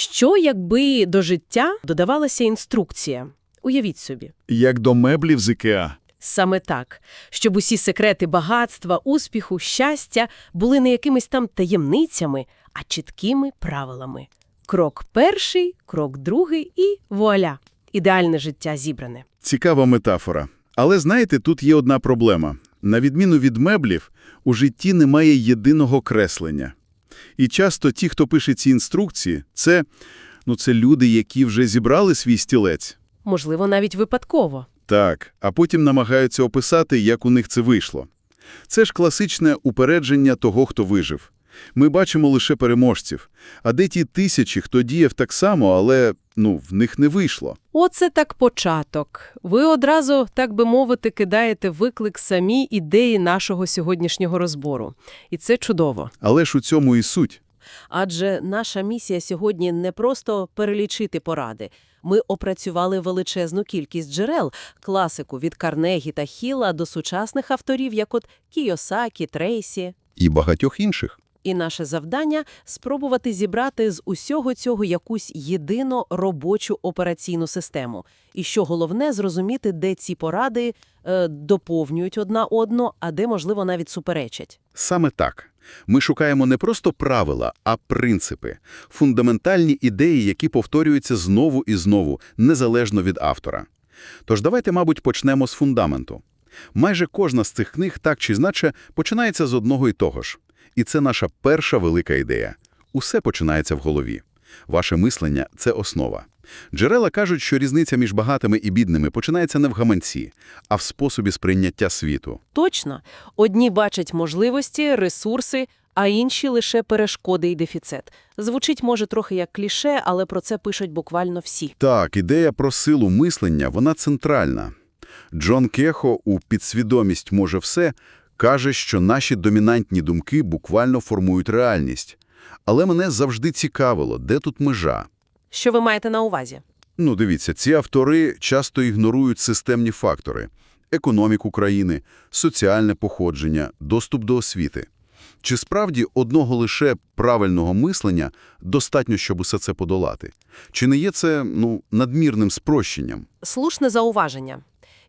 Що, якби до життя додавалася інструкція? Уявіть собі. Як до меблів з Ікеа. Саме так, щоб усі секрети багатства, успіху, щастя були не якимись там таємницями, а чіткими правилами. Крок перший, крок другий і вуаля. Ідеальне життя зібране. Цікава метафора. Але знаєте, тут є одна проблема. На відміну від меблів, у житті немає єдиного креслення. І часто ті, хто пише ці інструкції, це, ну, це люди, які вже зібрали свій стілець. Можливо, навіть випадково. Так, а потім намагаються описати, як у них це вийшло. Це ж класичне упередження того, хто вижив. Ми бачимо лише переможців. А де ті тисячі, хто діяв так само, але, ну, в них не вийшло. Оце так початок. Ви одразу, так би мовити, кидаєте виклик самій ідеї нашого сьогоднішнього розбору. І це чудово. Але ж у цьому і суть. Адже наша місія сьогодні не просто перелічити поради. Ми опрацювали величезну кількість джерел, класику від Карнегі та Хіла до сучасних авторів, як от Кійосакі, Трейсі. І багатьох інших. І наше завдання – спробувати зібрати з усього цього якусь єдину робочу операційну систему. І що головне – зрозуміти, де ці поради е, доповнюють одна одну, а де, можливо, навіть суперечать. Саме так. Ми шукаємо не просто правила, а принципи, фундаментальні ідеї, які повторюються знову і знову, незалежно від автора. Тож давайте, мабуть, почнемо з фундаменту. Майже кожна з цих книг так чи іначе починається з одного і того ж. І це наша перша велика ідея. Усе починається в голові. Ваше мислення – це основа. Джерела кажуть, що різниця між багатими і бідними починається не в гаманці, а в способі сприйняття світу. Точно. Одні бачать можливості, ресурси, а інші – лише перешкоди і дефіцит. Звучить, може, трохи як кліше, але про це пишуть буквально всі. Так, ідея про силу мислення, вона центральна. Джон Кехо у «Підсвідомість може все» каже, що наші домінантні думки буквально формують реальність. Але мене завжди цікавило, де тут межа. Що ви маєте на увазі? Ну, дивіться, ці автори часто ігнорують системні фактори – економіку країни, соціальне походження, доступ до освіти. Чи справді одного лише правильного мислення достатньо, щоб усе це подолати? Чи не є це, ну, надмірним спрощенням? Слушне зауваження.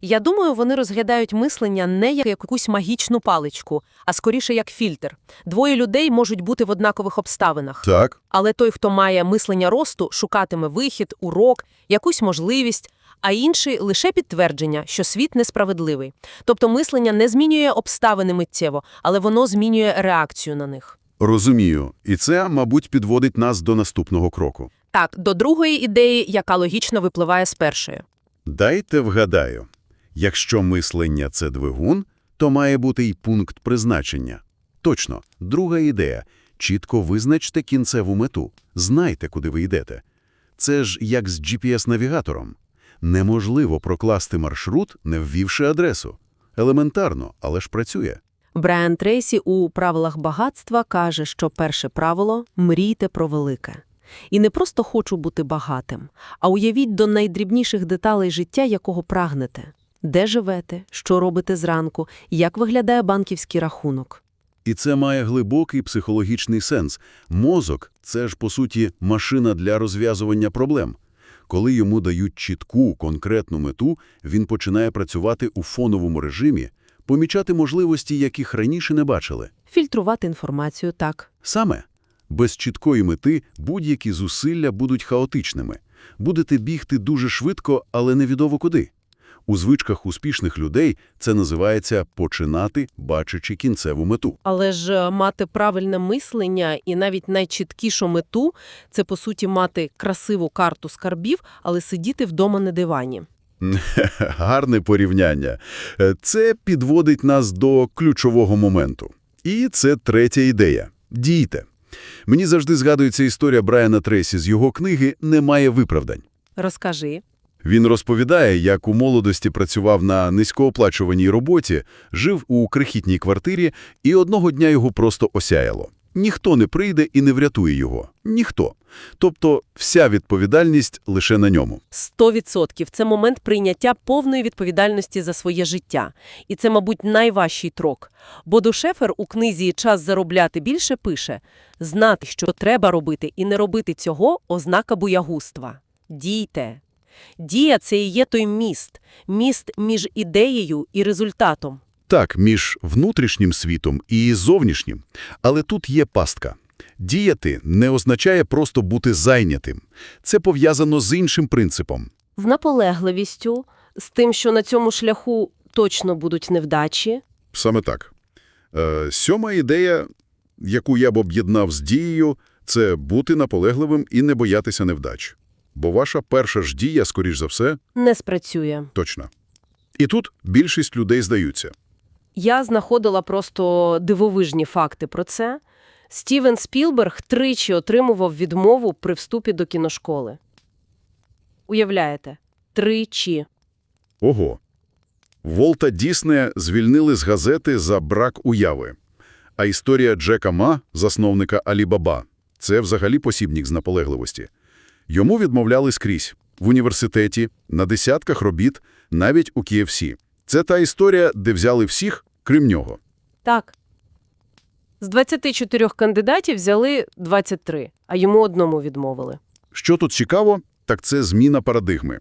Я думаю, вони розглядають мислення не як якусь магічну паличку, а скоріше як фільтр. Двоє людей можуть бути в однакових обставинах. Так. Але той, хто має мислення росту, шукатиме вихід, урок, якусь можливість, а інший – лише підтвердження, що світ несправедливий. Тобто мислення не змінює обставини миттєво, але воно змінює реакцію на них. Розумію. І це, мабуть, підводить нас до наступного кроку. Так, до другої ідеї, яка логічно випливає з першої. Дайте вгадаю. Якщо мислення – це двигун, то має бути й пункт призначення. Точно. Друга ідея. Чітко визначте кінцеву мету. Знайте, куди ви йдете. Це ж як з GPS-навігатором. Неможливо прокласти маршрут, не ввівши адресу. Елементарно, але ж працює. Брайан Трейсі у «Правилах багатства» каже, що перше правило – мрійте про велике. І не просто хочу бути багатим, а уявіть до найдрібніших деталей життя, якого прагнете. Де живете, що робите зранку, як виглядає банківський рахунок. І це має глибокий психологічний сенс. Мозок – це ж, по суті, машина для розв'язування проблем. Коли йому дають чітку, конкретну мету, він починає працювати у фоновому режимі, помічати можливості, яких раніше не бачили. Фільтрувати інформацію так. Саме. Без чіткої мети будь-які зусилля будуть хаотичними. Будете бігти дуже швидко, але невідомо куди. У звичках успішних людей це називається «починати, бачачи кінцеву мету». Але ж е, мати правильне мислення і навіть найчіткішу мету – це, по суті, мати красиву карту скарбів, але сидіти вдома на дивані. Гарне порівняння. Е, Це підводить нас до ключового моменту. І це третя ідея. Дійте. Мені завжди згадується історія Брайана Трейсі з його книги «Немає виправдань». Розкажи. Він розповідає, як у молодості працював на низькооплачуваній роботі, жив у крихітній квартирі, і одного дня його просто осяяло. Ніхто не прийде і не врятує його. Ніхто. Тобто вся відповідальність лише на ньому. Сто відсотків. Це момент прийняття повної відповідальності за своє життя. І це, мабуть, найважчий трок. Бодо Шефер у книзі «Час заробляти більше» пише «Знати, що треба робити, і не робити цього – ознака буягуства. Дійте. Дія – це і є той міст. Міст між ідеєю і результатом. Так, між внутрішнім світом і зовнішнім. Але тут є пастка. Діяти не означає просто бути зайнятим. Це пов'язано з іншим принципом. З наполегливістю, з тим, що на цьому шляху точно будуть невдачі. Саме так. Е, сьома ідея, яку я б об'єднав з дією, це бути наполегливим і не боятися невдач. Бо ваша перша ж дія, скоріш за все, Не спрацює. точна. І тут більшість людей здаються. Я знаходила просто дивовижні факти про це. Стівен Спілберг тричі отримував відмову при вступі до кіношколи. Уявляєте? Тричі. Ого. Волта Діснея звільнили з газети за брак уяви. А історія Джека Ма, засновника Алібаба, це взагалі посібник з наполегливості. Йому відмовляли скрізь – в університеті, на десятках робіт, навіть у KFC. Це та історія, де взяли всіх, крім нього. Так. З 24 кандидатів взяли 23, а йому одному відмовили. Що тут цікаво, так це зміна парадигми.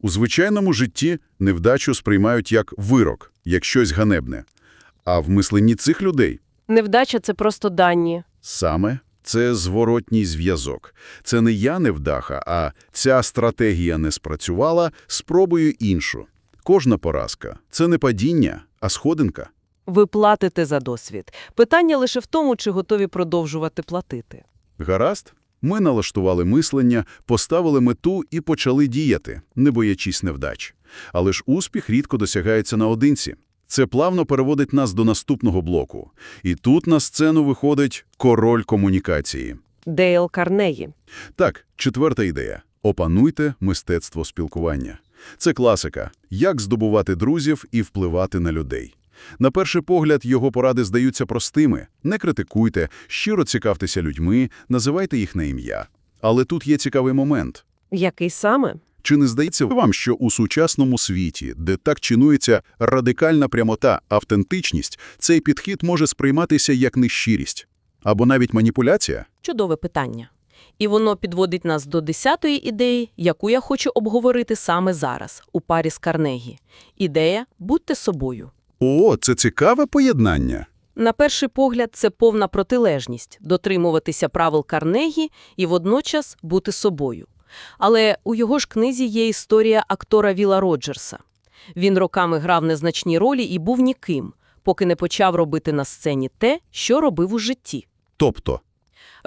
У звичайному житті невдачу сприймають як вирок, як щось ганебне. А в мисленні цих людей Невдача – це просто дані. Саме це зворотній зв'язок. Це не я невдаха, а ця стратегія не спрацювала, спробую іншу. Кожна поразка – це не падіння, а сходинка. Ви платите за досвід. Питання лише в тому, чи готові продовжувати платити. Гаразд? Ми налаштували мислення, поставили мету і почали діяти, не боячись невдач. Але ж успіх рідко досягається наодинці. Це плавно переводить нас до наступного блоку. І тут на сцену виходить король комунікації. Дейл Карнегі. Так, четверта ідея. Опануйте мистецтво спілкування. Це класика. Як здобувати друзів і впливати на людей. На перший погляд, його поради здаються простими. Не критикуйте, щиро цікавтеся людьми, називайте їх на ім'я. Але тут є цікавий момент. Який саме? Чи не здається вам, що у сучасному світі, де так чинується радикальна прямота, автентичність, цей підхід може сприйматися як нещирість? Або навіть маніпуляція? Чудове питання. І воно підводить нас до десятої ідеї, яку я хочу обговорити саме зараз, у парі з Карнегі. Ідея «Будьте собою». О, це цікаве поєднання. На перший погляд, це повна протилежність – дотримуватися правил Карнегі і водночас бути собою. Але у його ж книзі є історія актора Віла Роджерса. Він роками грав незначні ролі і був ніким, поки не почав робити на сцені те, що робив у житті. Тобто,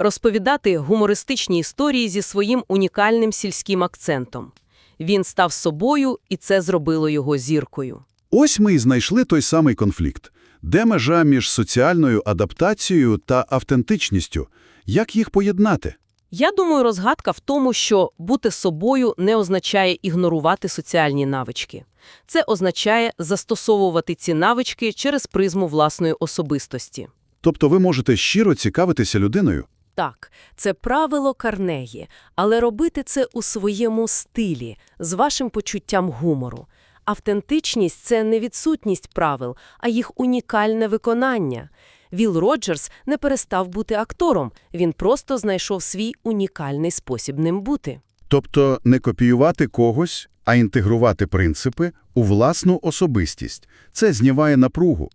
Розповідати гумористичні історії зі своїм унікальним сільським акцентом. Він став собою, і це зробило його зіркою. ось ми і знайшли той самий конфлікт. Де межа між соціальною адаптацією та автентичністю? Як їх поєднати? Я думаю, розгадка в тому, що бути собою не означає ігнорувати соціальні навички. Це означає застосовувати ці навички через призму власної особистості. Тобто ви можете щиро цікавитися людиною? Так, це правило Карнегі, але робити це у своєму стилі, з вашим почуттям гумору. Автентичність – це не відсутність правил, а їх унікальне виконання. Віл Роджерс не перестав бути актором, він просто знайшов свій унікальний спосіб ним бути. Тобто не копіювати когось, а інтегрувати принципи у власну особистість. Це знімає напругу.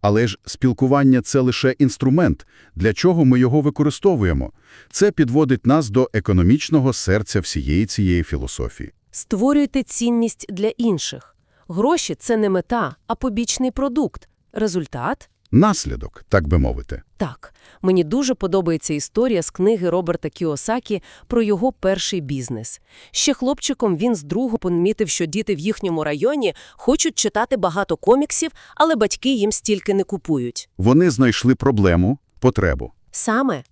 Але ж спілкування – це лише інструмент, для чого ми його використовуємо. Це підводить нас до економічного серця всієї цієї філософії. Створюйте цінність для інших. Гроші – це не мета, а побічний продукт. Результат – Наслідок, так би мовити. Так, мені дуже подобається історія з книги Роберта Кіосакі про його перший бізнес. Ще хлопчиком він з другу помітив, що діти в їхньому районі хочуть читати багато коміксів, але батьки їм стільки не купують. Вони знайшли проблему, потребу. Саме.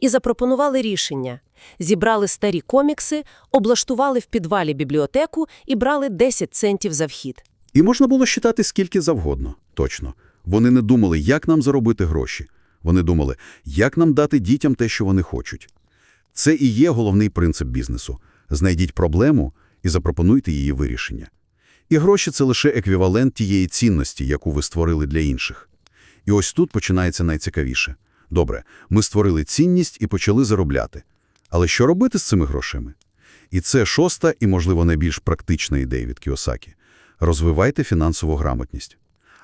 І запропонували рішення. Зібрали старі комікси, облаштували в підвалі бібліотеку і брали 10 центів за вхід. І можна було считати скільки завгодно, точно. Вони не думали, як нам заробити гроші. Вони думали, як нам дати дітям те, що вони хочуть. Це і є головний принцип бізнесу. Знайдіть проблему і запропонуйте її вирішення. І гроші – це лише еквівалент тієї цінності, яку ви створили для інших. І ось тут починається найцікавіше. Добре, ми створили цінність і почали заробляти. Але що робити з цими грошима? І це шоста і, можливо, найбільш практична ідея від Кіосакі. Розвивайте фінансову грамотність.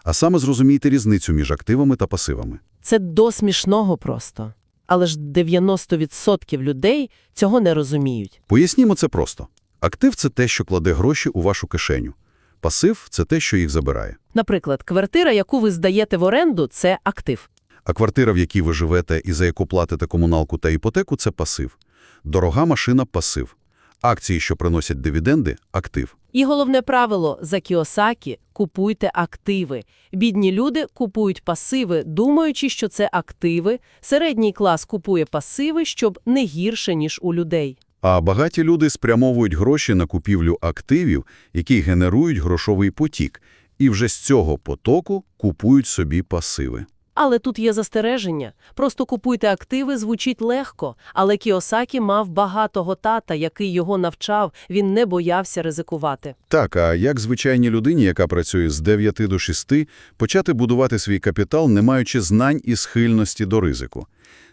А саме зрозумійте різницю між активами та пасивами. Це до смішного просто. Але ж 90% людей цього не розуміють. Пояснімо це просто. Актив – це те, що кладе гроші у вашу кишеню. Пасив – це те, що їх забирає. Наприклад, квартира, яку ви здаєте в оренду, це актив. А квартира, в якій ви живете і за яку платите комуналку та іпотеку – це пасив. Дорога машина – пасив. Акції, що приносять дивіденди – актив. І головне правило за Кіосакі – купуйте активи. Бідні люди купують пасиви, думаючи, що це активи. Середній клас купує пасиви, щоб не гірше, ніж у людей. А багаті люди спрямовують гроші на купівлю активів, які генерують грошовий потік, і вже з цього потоку купують собі пасиви. Але тут є застереження. Просто купуйте активи звучить легко. Але Кіосакі мав багатого тата, який його навчав, він не боявся ризикувати. Так, а як звичайній людині, яка працює з 9 до 6, почати будувати свій капітал, не маючи знань і схильності до ризику?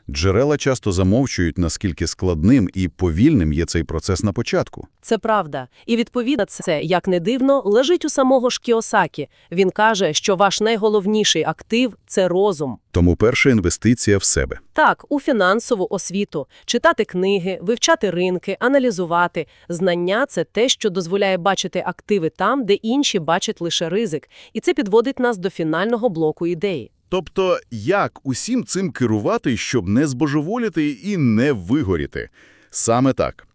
Джерела часто замовчують, наскільки складним і повільним є цей процес на початку. Це правда. І відповідно це, як не дивно, лежить у самого ж Кіосакі. Він каже, що ваш найголовніший актив – це розум. Тому перша інвестиція в себе. Так, у фінансову освіту, читати книги, вивчати ринки, аналізувати. Знання – це те, що дозволяє бачити активи там, де інші бачать лише ризик. І це підводить нас до фінального блоку ідеї. Тобто, як усім цим керувати, щоб не збожеволіти і не вигоріти? Саме так.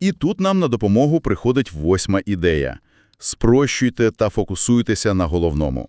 І тут нам на допомогу приходить восьма ідея. Спрощуйте та фокусуйтеся на головному.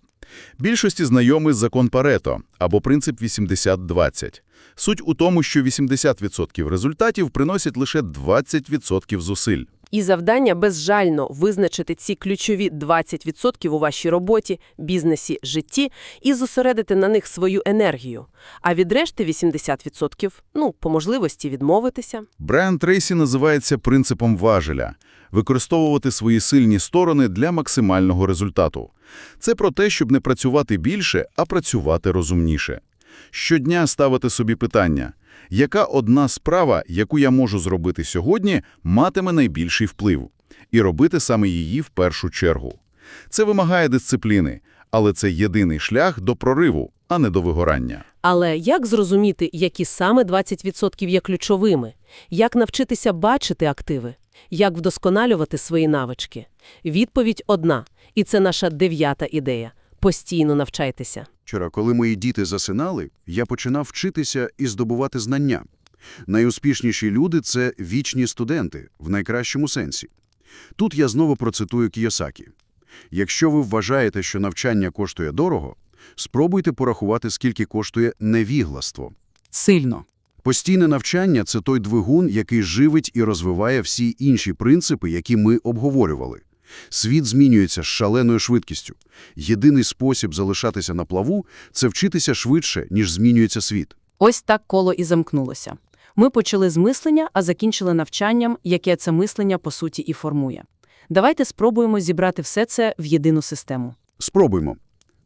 Більшості знайомий закон Парето або принцип 80-20. Суть у тому, що 80% результатів приносять лише 20% зусиль. І завдання безжально визначити ці ключові 20% у вашій роботі, бізнесі, житті і зосередити на них свою енергію. А від решти 80%, ну, по можливості відмовитися. Брайан Трейсі називається принципом важеля – використовувати свої сильні сторони для максимального результату. Це про те, щоб не працювати більше, а працювати розумніше. Щодня ставити собі питання – яка одна справа, яку я можу зробити сьогодні, матиме найбільший вплив? І робити саме її в першу чергу. Це вимагає дисципліни, але це єдиний шлях до прориву, а не до вигорання. Але як зрозуміти, які саме 20% є ключовими? Як навчитися бачити активи? Як вдосконалювати свої навички? Відповідь одна. І це наша дев'ята ідея. Постійно навчайтеся. Вчора, коли мої діти засинали, я починав вчитися і здобувати знання. Найуспішніші люди – це вічні студенти, в найкращому сенсі. Тут я знову процитую Кіосакі. Якщо ви вважаєте, що навчання коштує дорого, спробуйте порахувати, скільки коштує невігластво. Сильно. Постійне навчання – це той двигун, який живить і розвиває всі інші принципи, які ми обговорювали. Світ змінюється з шаленою швидкістю. Єдиний спосіб залишатися на плаву – це вчитися швидше, ніж змінюється світ. Ось так коло і замкнулося. Ми почали з мислення, а закінчили навчанням, яке це мислення, по суті, і формує. Давайте спробуємо зібрати все це в єдину систему. Спробуймо.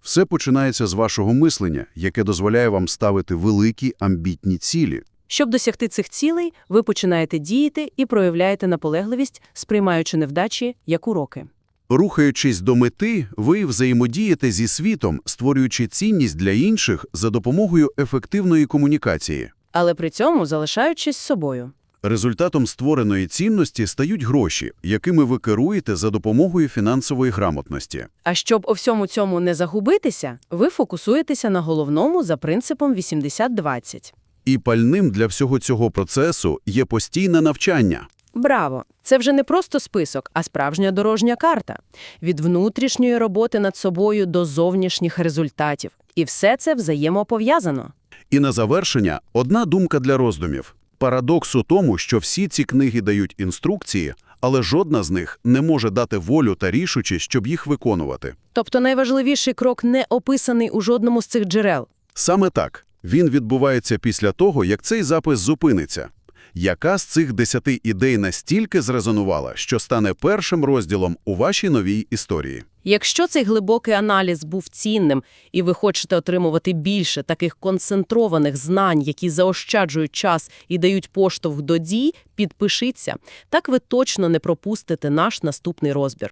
Все починається з вашого мислення, яке дозволяє вам ставити великі амбітні цілі. Щоб досягти цих цілей, ви починаєте діяти і проявляєте наполегливість, сприймаючи невдачі як уроки. Рухаючись до мети, ви взаємодієте зі світом, створюючи цінність для інших за допомогою ефективної комунікації. Але при цьому залишаючись собою. Результатом створеної цінності стають гроші, якими ви керуєте за допомогою фінансової грамотності. А щоб у всьому цьому не загубитися, ви фокусуєтеся на головному за принципом 80-20. І пальним для всього цього процесу є постійне навчання. Браво! Це вже не просто список, а справжня дорожня карта. Від внутрішньої роботи над собою до зовнішніх результатів. І все це взаємопов'язано. І на завершення одна думка для роздумів. Парадокс у тому, що всі ці книги дають інструкції, але жодна з них не може дати волю та рішучість, щоб їх виконувати. Тобто найважливіший крок не описаний у жодному з цих джерел. Саме так. Він відбувається після того, як цей запис зупиниться. Яка з цих десяти ідей настільки зрезонувала, що стане першим розділом у вашій новій історії? Якщо цей глибокий аналіз був цінним, і ви хочете отримувати більше таких концентрованих знань, які заощаджують час і дають поштовх до дій, підпишіться. Так ви точно не пропустите наш наступний розбір.